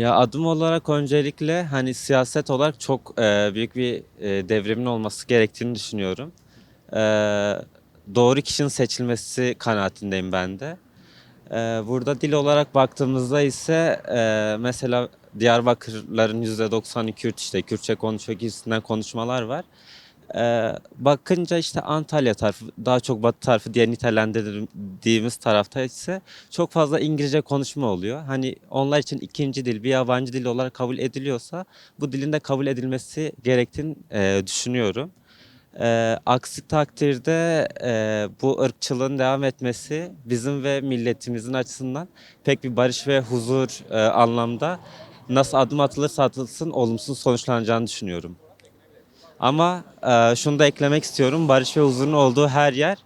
Ya adım olarak öncelikle hani siyaset olarak çok e, büyük bir e, devrimin olması gerektiğini düşünüyorum. E, doğru kişinin seçilmesi kanaatindeyim ben de. E, burada dil olarak baktığımızda ise e, mesela Diyarbakırların %92 Kürt işte Kürtçe konuşuyor gibisinden konuşmalar var. E, bakınca işte Antalya tarafı daha çok Batı tarafı diye nitelendirdiğimiz tarafta ise çok fazla İngilizce konuşma oluyor. Hani onlar için ikinci dil, bir yabancı dil olarak kabul ediliyorsa bu dilin de kabul edilmesi gerektiğini e, düşünüyorum. E, aksi takdirde e, bu ırkçılığın devam etmesi bizim ve milletimizin açısından pek bir barış ve huzur e, anlamda nasıl adım atılırsa atılsın olumsuz sonuçlanacağını düşünüyorum. Ama e, şunu da eklemek istiyorum. Barış ve huzurun olduğu her yer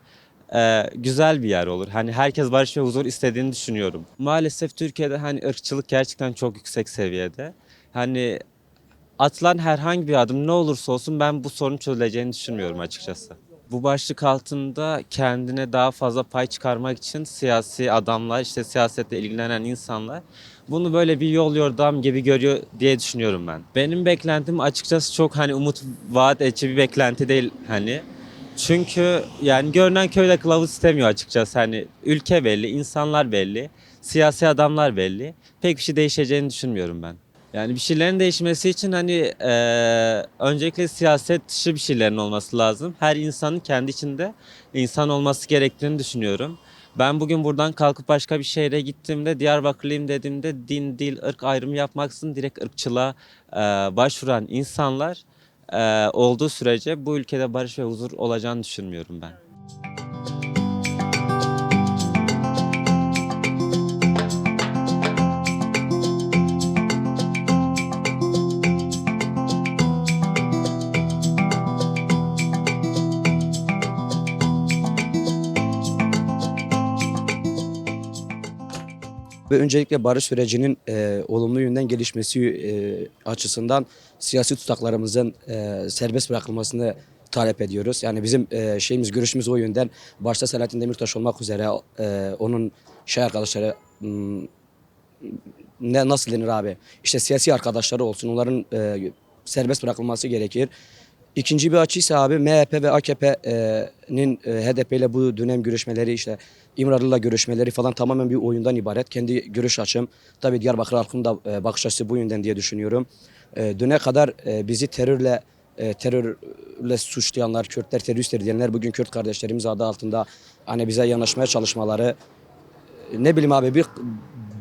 e, güzel bir yer olur. Hani herkes barış ve huzur istediğini düşünüyorum. Maalesef Türkiye'de hani ırkçılık gerçekten çok yüksek seviyede. Hani atılan herhangi bir adım ne olursa olsun ben bu sorun çözüleceğini düşünmüyorum açıkçası. Bu başlık altında kendine daha fazla pay çıkarmak için siyasi adamlar, işte siyasetle ilgilenen insanlar bunu böyle bir yol yordam gibi görüyor diye düşünüyorum ben. Benim beklentim açıkçası çok hani umut vaat edici bir beklenti değil hani. Çünkü yani görünen köyde kılavuz istemiyor açıkçası. Hani dışı belli, insanlar belli, siyasi adamlar belli. Pek bir şey değişeceğini düşünmüyorum ben. Yani bir şeylerin değişmesi için hani eee, öncelikle siyaset dışı bir şeylerin olması lazım. Her insanın kendi içinde insan olması gerektiğini düşünüyorum. Ben bugün buradan kalkıp başka bir şehre gittiğimde Diyarbakırlıyım dediğimde din, dil, ırk ayrımı yapmaksızın direkt ırkçılığa eee, başvuran insanlar eee, olduğu sürece bu ülkede barış ve huzur olacağını düşünmüyorum ben. Ve öncelikle barış sürecinin e, olumlu yönden gelişmesi e, açısından siyasi tutaklarımızın e, serbest bırakılmasını talep ediyoruz. Yani bizim e, şeyimiz, görüşümüz o yönden. Başta Selahattin Demirtaş olmak üzere e, onun şey arkadaşları hmm, ne nasıl denir abi? İşte siyasi arkadaşları olsun. Onların e, serbest bırakılması gerekir. İkinci bir açı ise abi MHP ve AKP'nin e, HDP ile bu dönem görüşmeleri işte İmralı'yla görüşmeleri falan tamamen bir oyundan ibaret. Kendi görüş açım. Tabii Diyarbakır halkının da e, bakış açısı bu yönden diye düşünüyorum. E, düne kadar bizi terörle terörle suçlayanlar, Kürtler teröristler diyenler bugün Kürt kardeşlerimiz adı altında hani bize yanaşmaya çalışmaları ne bileyim abi bir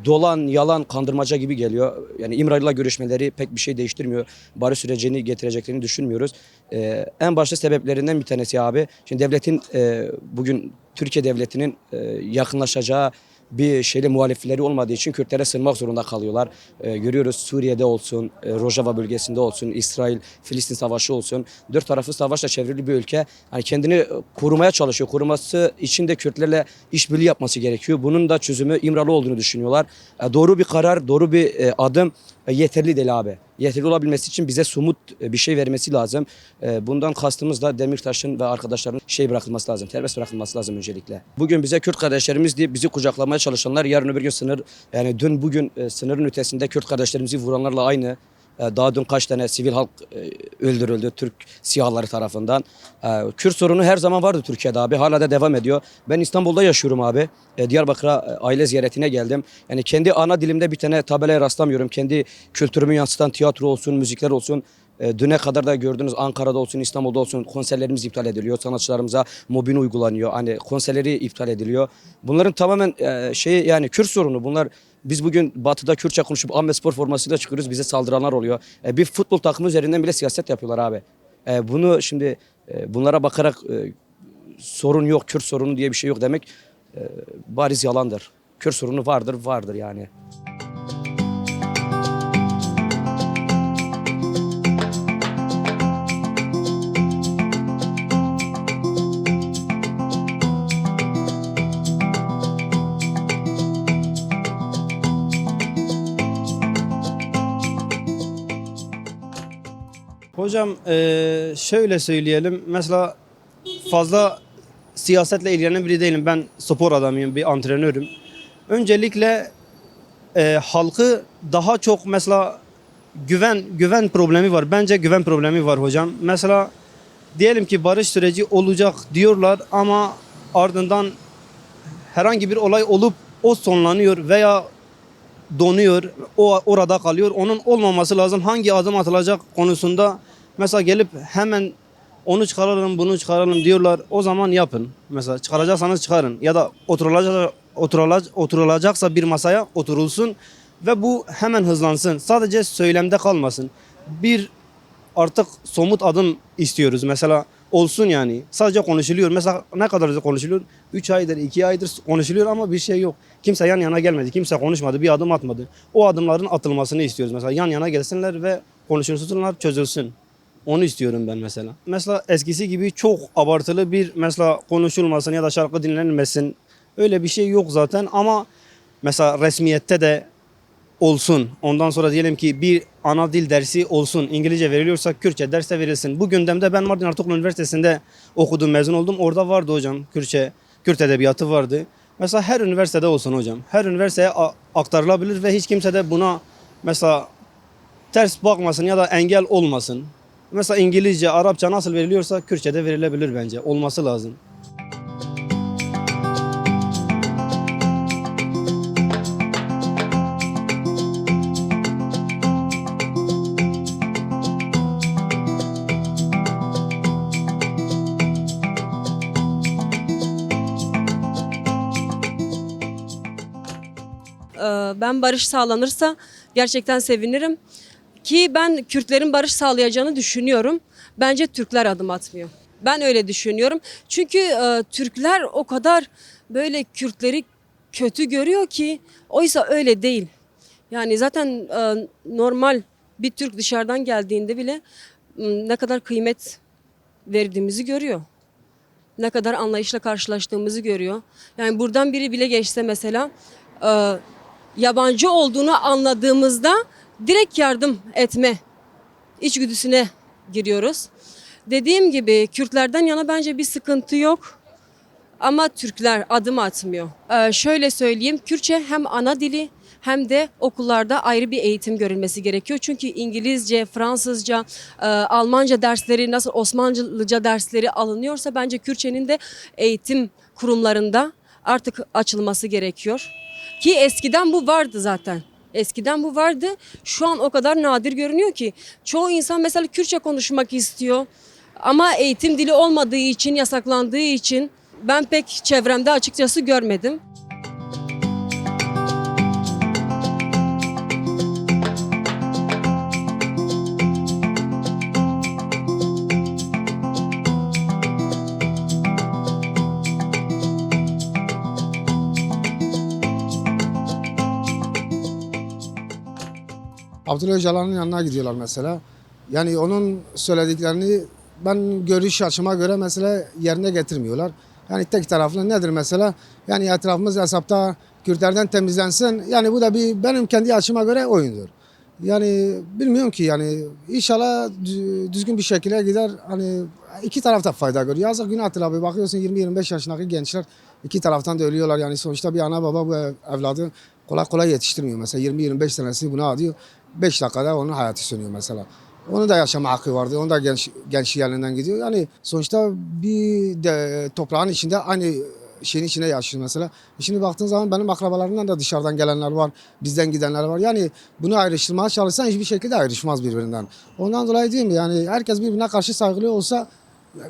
dolan, yalan, kandırmaca gibi geliyor. Yani İmralı'yla görüşmeleri pek bir şey değiştirmiyor. Barış sürecini getireceklerini düşünmüyoruz. Ee, en başta sebeplerinden bir tanesi abi. Şimdi devletin e, bugün Türkiye devletinin e, yakınlaşacağı bir şeyle muhalifleri olmadığı için Kürtlere sığınmak zorunda kalıyorlar. Ee, görüyoruz Suriye'de olsun, e, Rojava bölgesinde olsun, İsrail, Filistin savaşı olsun. Dört tarafı savaşla çevrili bir ülke. Hani kendini korumaya çalışıyor. Koruması için de Kürtlerle işbirliği yapması gerekiyor. Bunun da çözümü İmralı olduğunu düşünüyorlar. E, doğru bir karar, doğru bir e, adım e, yeterli değil abi. Yeterli olabilmesi için bize somut e, bir şey vermesi lazım. E, Bundan kastımız da Demirtaş'ın ve arkadaşlarının şey bırakılması lazım. Serbest bırakılması lazım öncelikle. Bugün bize Kürt kardeşlerimiz diye bizi kucaklamaya çalışanlar yarın öbür gün sınır yani dün bugün e, sınırın ötesinde Kürt kardeşlerimizi vuranlarla aynı. E, Daha dün kaç tane sivil halk e, öldürüldü Türk siyahları tarafından. E, Kürt sorunu her zaman vardı Türkiye'de abi. Hala da devam ediyor. Ben İstanbul'da yaşıyorum abi. Diyarbakır'a aile ziyaretine geldim. Yani kendi ana dilimde bir tane tabelaya rastlamıyorum. Kendi kültürümü yansıtan tiyatro olsun, müzikler olsun. E, Düne kadar da gördünüz Ankara'da olsun, İstanbul'da olsun konserlerimiz iptal ediliyor. Sanatçılarımıza mobbing uygulanıyor. Hani konserleri iptal ediliyor. Bunların tamamen e, şey yani Kürt sorunu. Bunlar biz bugün batıda Kürtçe konuşup Ahmet Spor formasıyla çıkıyoruz. Bize saldıranlar oluyor. E, bir futbol takımı üzerinden bile siyaset yapıyorlar abi. E, bunu şimdi bunlara bakarak sorun yok, Kürt sorunu diye bir şey yok demek bariz yalandır. Kürt sorunu vardır, vardır yani. Hocam eee, şöyle söyleyelim. Mesela fazla siyasetle ilgilenen biri değilim. Ben spor adamıyım, bir antrenörüm. Öncelikle e, halkı daha çok mesela güven güven problemi var. Bence güven problemi var hocam. Mesela diyelim ki barış süreci olacak diyorlar ama ardından herhangi bir olay olup o sonlanıyor veya donuyor, o orada kalıyor. Onun olmaması lazım. Hangi adım atılacak konusunda mesela gelip hemen onu çıkaralım, bunu çıkaralım diyorlar. O zaman yapın. Mesela çıkaracaksanız çıkarın ya da oturulacak oturulacak oturulacaksa bir masaya oturulsun ve bu hemen hızlansın. Sadece söylemde kalmasın. Bir artık somut adım istiyoruz. Mesela olsun yani. Sadece konuşuluyor. Mesela ne kadar konuşuluyor? 3 aydır, 2 aydır konuşuluyor ama bir şey yok. Kimse yan yana gelmedi. Kimse konuşmadı. Bir adım atmadı. O adımların atılmasını istiyoruz. Mesela yan yana gelsinler ve konuşulsunlar, çözülsün. Onu istiyorum ben mesela. Mesela eskisi gibi çok abartılı bir mesela konuşulmasın ya da şarkı dinlenmesin. Öyle bir şey yok zaten ama mesela resmiyette de olsun. Ondan sonra diyelim ki bir ana dil dersi olsun. İngilizce veriliyorsa Kürtçe ders de verilsin. Bu gündemde ben Mardin Artuklu Üniversitesi'nde okudum, mezun oldum. Orada vardı hocam Kürtçe, Kürt edebiyatı vardı. Mesela her üniversitede olsun hocam. Her üniversiteye aktarılabilir ve hiç kimse de buna mesela ters bakmasın ya da engel olmasın. Mesela İngilizce, Arapça nasıl veriliyorsa Kürtçe de verilebilir bence. Olması lazım. Ben barış sağlanırsa gerçekten sevinirim. Ki ben Kürtlerin barış sağlayacağını düşünüyorum. Bence Türkler adım atmıyor. Ben öyle düşünüyorum. Çünkü e, Türkler o kadar böyle Kürtleri kötü görüyor ki oysa öyle değil. Yani zaten e, normal bir Türk dışarıdan geldiğinde bile ne kadar kıymet verdiğimizi görüyor. Ne kadar anlayışla karşılaştığımızı görüyor. Yani buradan biri bile geçse mesela e, yabancı olduğunu anladığımızda direkt yardım etme içgüdüsüne giriyoruz. Dediğim gibi Kürtlerden yana bence bir sıkıntı yok. Ama Türkler adım atmıyor. Ee, şöyle söyleyeyim, Kürtçe hem ana dili hem de okullarda ayrı bir eğitim görülmesi gerekiyor. Çünkü İngilizce, Fransızca, e, Almanca dersleri, nasıl Osmanlıca dersleri alınıyorsa bence Kürtçenin de eğitim kurumlarında artık açılması gerekiyor. Ki eskiden bu vardı zaten. Eskiden bu vardı. Şu an o kadar nadir görünüyor ki. Çoğu insan mesela Kürtçe konuşmak istiyor. Ama eğitim dili olmadığı için, yasaklandığı için ben pek çevremde açıkçası görmedim. Abdullah Öcalan'ın yanına gidiyorlar mesela. Yani onun söylediklerini ben görüş açıma göre mesela yerine getirmiyorlar. Yani tek taraflı nedir mesela? Yani etrafımız hesapta Kürtlerden temizlensin. Yani bu da bir benim kendi açıma göre oyundur. Yani bilmiyorum ki yani inşallah dü- düzgün bir şekilde gider. Hani iki tarafta fayda görüyor. Yazık günahtır abi. Bakıyorsun 20-25 yaşındaki gençler iki taraftan da ölüyorlar. Yani sonuçta bir ana baba bu ev- evladı kolay kolay yetiştirmiyor. Mesela 20-25 senesi buna adıyor. 5 dakikada onun hayatı sönüyor mesela. Onun da yaşama hakkı vardı. Onun da genç, genç yerlerinden gidiyor. Yani sonuçta bir de toprağın içinde aynı şeyin içinde yaşıyor mesela. Şimdi baktığın zaman benim akrabalarımdan da dışarıdan gelenler var. Bizden gidenler var. Yani bunu ayrıştırmaya çalışsan hiçbir şekilde ayrışmaz birbirinden. Ondan dolayı değil mi? Yani herkes birbirine karşı saygılı olsa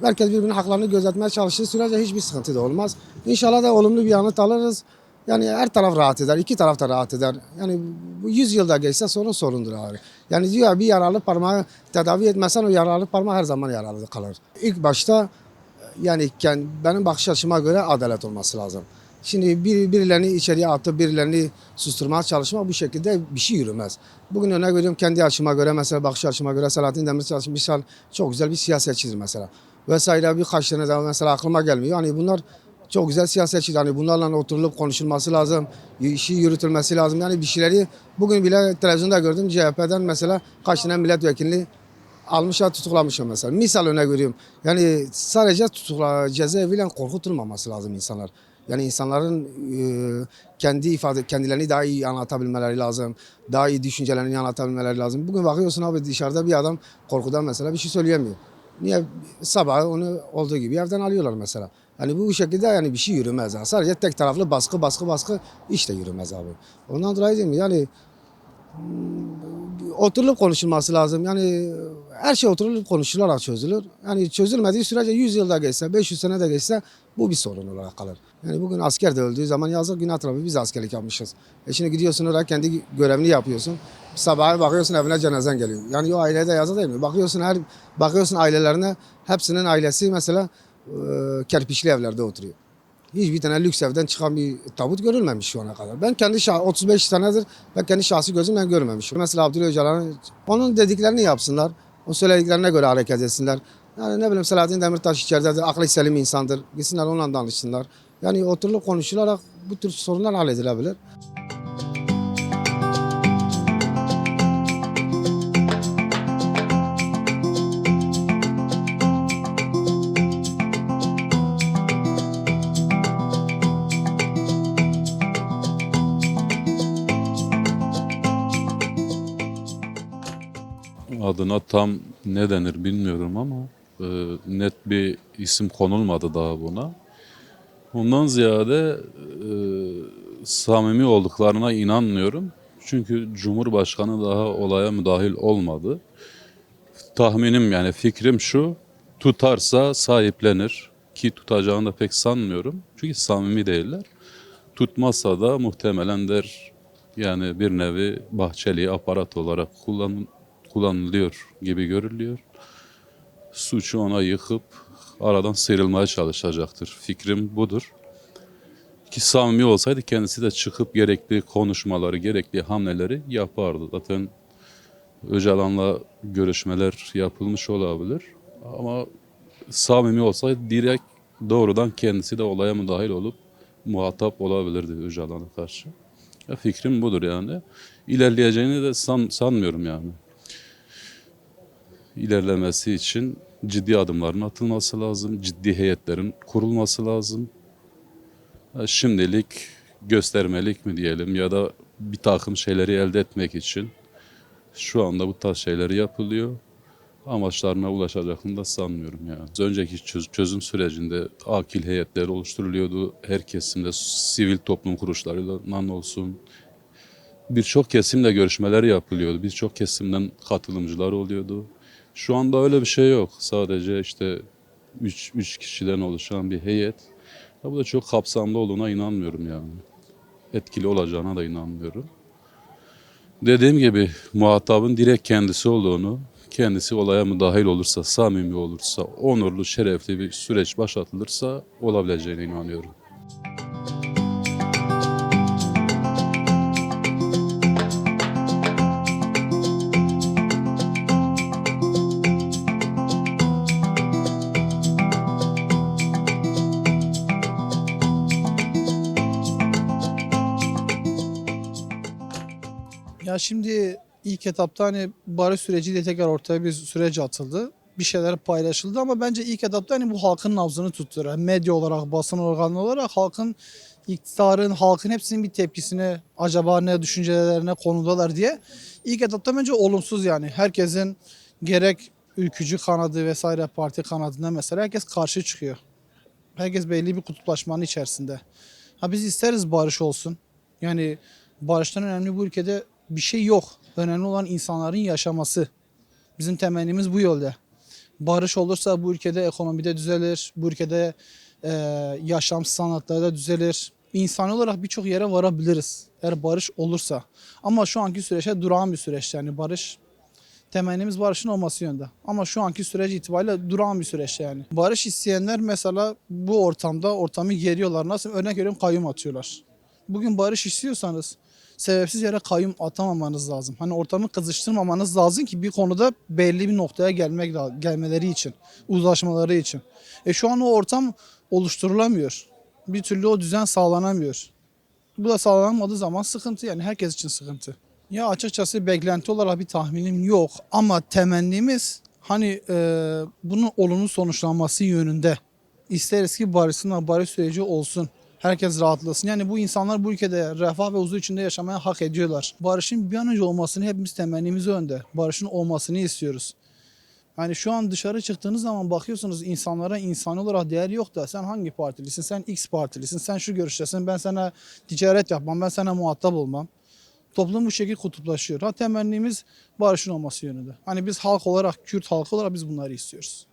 herkes birbirinin haklarını gözetmeye çalıştığı sürece hiçbir sıkıntı da olmaz. İnşallah da olumlu bir yanıt alırız. Yani her taraf rahat eder, iki taraf da rahat eder. Yani bu 100 yılda geçse sorun sorundur abi. Yani diyor bir yaralı parmağı tedavi etmezsen o yaralı parmak her zaman yaralı kalır. İlk başta yani benim bakış açıma göre adalet olması lazım. Şimdi bir, birilerini içeriye atıp birilerini susturmaya çalışmak bu şekilde bir şey yürümez. Bugün örnek veriyorum kendi açıma göre mesela bakış açıma göre Selahattin Demirtaş misal çok güzel bir siyasetçidir mesela. Vesaire birkaç tane daha mesela aklıma gelmiyor. Hani bunlar çok güzel siyasetçi. Hani bunlarla oturulup konuşulması lazım. işi yürütülmesi lazım. Yani bir şeyleri bugün bile televizyonda gördüm CHP'den mesela kaç tane milletvekili almışlar tutuklamışlar mesela. Misal örnek veriyorum. Yani sadece tutukla cezaeviyle korkutulmaması lazım insanlar. Yani insanların e, kendi ifade kendilerini daha iyi anlatabilmeleri lazım. Daha iyi düşüncelerini anlatabilmeleri lazım. Bugün bakıyorsun abi dışarıda bir adam korkudan mesela bir şey söyleyemiyor. Niye? Sabah onu olduğu gibi evden alıyorlar mesela. Yani bu şekilde yani bir şey yürümez. Ha. Sadece tek taraflı baskı baskı baskı işte yürümez abi. Ondan dolayı değil mi? Yani oturulup konuşulması lazım. Yani her şey oturulup konuşularak çözülür. Yani çözülmediği sürece 100 yılda geçse, 500 sene de geçse bu bir sorun olarak kalır. Yani bugün asker de öldüğü zaman yazık günah tarafı biz askerlik yapmışız. E şimdi gidiyorsun oraya kendi görevini yapıyorsun. Sabah bakıyorsun evine cenazen geliyor. Yani o ailede yazık değil mi? Bakıyorsun her bakıyorsun ailelerine hepsinin ailesi mesela e, kerpiçli evlerde oturuyor. Hiçbir tane lüks evden çıkan bir tabut görülmemiş şu ana kadar. Ben kendi şah 35 senedir ben kendi şahsi gözümle görmemişim. Mesela Abdülhamid Öcalan'ın onun dediklerini yapsınlar. O söylediklerine göre hareket etsinler. Yani ne bileyim Selahattin Demirtaş içeridedir. Aklı selim insandır. Gitsinler onunla danışsınlar. Yani oturulup konuşularak bu tür sorunlar halledilebilir. Adına tam ne denir bilmiyorum ama e, net bir isim konulmadı daha buna. Ondan ziyade e, samimi olduklarına inanmıyorum. Çünkü Cumhurbaşkanı daha olaya müdahil olmadı. Tahminim yani fikrim şu, tutarsa sahiplenir ki tutacağını da pek sanmıyorum. Çünkü samimi değiller. Tutmazsa da muhtemelen der yani bir nevi Bahçeli aparat olarak kullan, kullanılıyor gibi görülüyor. Suçu ona yıkıp aradan sıyrılmaya çalışacaktır. Fikrim budur. Ki samimi olsaydı kendisi de çıkıp gerekli konuşmaları, gerekli hamleleri yapardı. Zaten Öcalan'la görüşmeler yapılmış olabilir. Ama samimi olsaydı direkt doğrudan kendisi de olaya müdahil olup muhatap olabilirdi Öcalan'a karşı. Ya fikrim budur yani. İlerleyeceğini de san, sanmıyorum yani ilerlemesi için ciddi adımların atılması lazım, ciddi heyetlerin kurulması lazım. Şimdilik göstermelik mi diyelim ya da bir takım şeyleri elde etmek için şu anda bu tarz şeyleri yapılıyor. Amaçlarına ulaşacaklarını da sanmıyorum yani. Önceki çöz- çözüm sürecinde akil heyetler oluşturuluyordu. Her kesimde sivil toplum kuruluşlarından olsun, birçok kesimle görüşmeler yapılıyordu. Birçok kesimden katılımcılar oluyordu. Şu anda öyle bir şey yok. Sadece işte 3 üç kişiden oluşan bir heyet. Ya bu da çok kapsamlı olduğuna inanmıyorum yani. Etkili olacağına da inanmıyorum. Dediğim gibi muhatabın direkt kendisi olduğunu, kendisi olaya müdahil olursa, samimi olursa, onurlu, şerefli bir süreç başlatılırsa olabileceğine inanıyorum. Ya şimdi ilk etapta hani barış süreciyle tekrar ortaya bir süreç atıldı. Bir şeyler paylaşıldı ama bence ilk etapta hani bu halkın nabzını tuttu. Yani medya olarak, basın organı olarak halkın, iktidarın, halkın hepsinin bir tepkisine acaba ne düşüncelerine konudalar diye. İlk etapta bence olumsuz yani. Herkesin gerek ülkücü kanadı vesaire parti kanadına mesela herkes karşı çıkıyor. Herkes belli bir kutuplaşmanın içerisinde. Ha biz isteriz barış olsun. Yani barıştan önemli bu ülkede bir şey yok. Önemli olan insanların yaşaması. Bizim temennimiz bu yolda. Barış olursa bu ülkede ekonomide düzelir, bu ülkede e, yaşam sanatları da düzelir. İnsani olarak birçok yere varabiliriz eğer barış olursa. Ama şu anki süreçte durağan bir süreç yani barış temennimiz barışın olması yönde. Ama şu anki süreç itibariyle durağan bir süreç yani. Barış isteyenler mesela bu ortamda ortamı geriyorlar. Nasıl örnek veriyorum kayyum atıyorlar. Bugün barış istiyorsanız sebepsiz yere kayyum atamamanız lazım. Hani ortamı kızıştırmamanız lazım ki bir konuda belli bir noktaya gelmek gelmeleri için, uzlaşmaları için. E şu an o ortam oluşturulamıyor. Bir türlü o düzen sağlanamıyor. Bu da sağlanamadığı zaman sıkıntı yani herkes için sıkıntı. Ya açıkçası beklenti olarak bir tahminim yok ama temennimiz hani e, bunun olumlu sonuçlanması yönünde isteriz ki barışsınlar, barış süreci olsun. Herkes rahatlasın. Yani bu insanlar bu ülkede refah ve huzur içinde yaşamaya hak ediyorlar. Barışın bir an önce olmasını hepimiz temennimiz önde. Barışın olmasını istiyoruz. Yani şu an dışarı çıktığınız zaman bakıyorsunuz insanlara insan olarak değer yok da sen hangi partilisin? Sen X partilisin, sen şu görüştesin, ben sana ticaret yapmam, ben sana muhatap olmam. Toplum bu şekilde kutuplaşıyor. Ha temennimiz barışın olması yönünde. Hani biz halk olarak, Kürt halkı olarak biz bunları istiyoruz.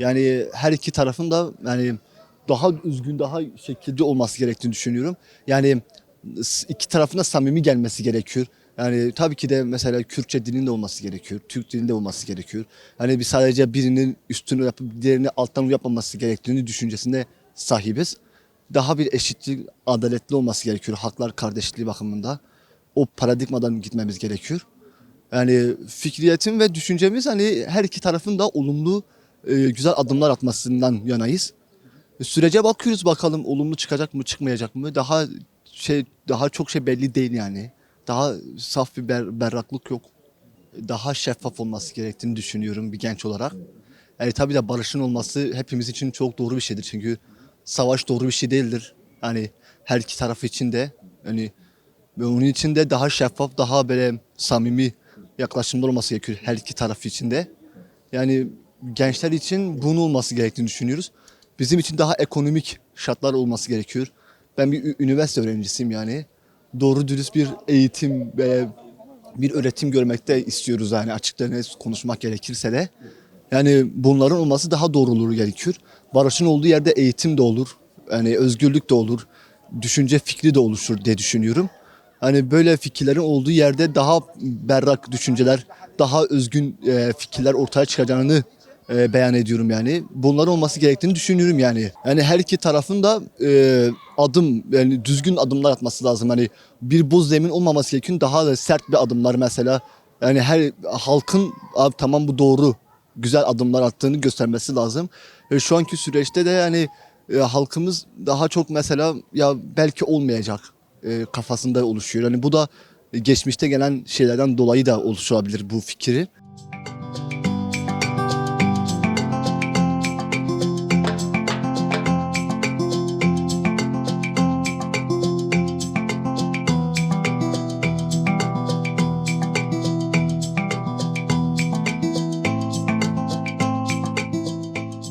Yani her iki tarafın da yani daha üzgün, daha şekilde olması gerektiğini düşünüyorum. Yani iki tarafın da samimi gelmesi gerekiyor. Yani tabii ki de mesela Kürtçe dilinde olması gerekiyor. Türk dilinde olması gerekiyor. Hani biz sadece birinin üstünü yapıp diğerini alttan yapmaması gerektiğini düşüncesinde sahibiz. Daha bir eşitlik, adaletli olması gerekiyor. Haklar kardeşliği bakımında. O paradigmadan gitmemiz gerekiyor. Yani fikriyetim ve düşüncemiz hani her iki tarafın da olumlu e, güzel adımlar atmasından yanayız. Sürece bakıyoruz bakalım olumlu çıkacak mı çıkmayacak mı? Daha şey daha çok şey belli değil yani. Daha saf bir ber- berraklık yok. Daha şeffaf olması gerektiğini düşünüyorum bir genç olarak. Yani tabii de barışın olması hepimiz için çok doğru bir şeydir. Çünkü savaş doğru bir şey değildir. Hani her iki taraf için de hani ve onun için de daha şeffaf, daha böyle samimi yaklaşımlar olması gerekiyor her iki taraf için de. Yani gençler için bunun olması gerektiğini düşünüyoruz. Bizim için daha ekonomik şartlar olması gerekiyor. Ben bir üniversite öğrencisiyim yani. Doğru dürüst bir eğitim ve bir öğretim görmekte istiyoruz yani açıkça net konuşmak gerekirse de. Yani bunların olması daha doğru olur gerekiyor. Barışın olduğu yerde eğitim de olur. Yani özgürlük de olur. Düşünce fikri de oluşur diye düşünüyorum. Hani böyle fikirlerin olduğu yerde daha berrak düşünceler, daha özgün e, fikirler ortaya çıkacağını e, beyan ediyorum yani. Bunların olması gerektiğini düşünüyorum yani. Yani her iki tarafın da e, adım yani düzgün adımlar atması lazım. Hani bir buz zemin olmaması gerekiyor. Daha da sert bir adımlar mesela. Yani her halkın abi tamam bu doğru güzel adımlar attığını göstermesi lazım. E, şu anki süreçte de yani e, halkımız daha çok mesela ya belki olmayacak e, kafasında oluşuyor. Yani bu da geçmişte gelen şeylerden dolayı da oluşabilir bu fikri.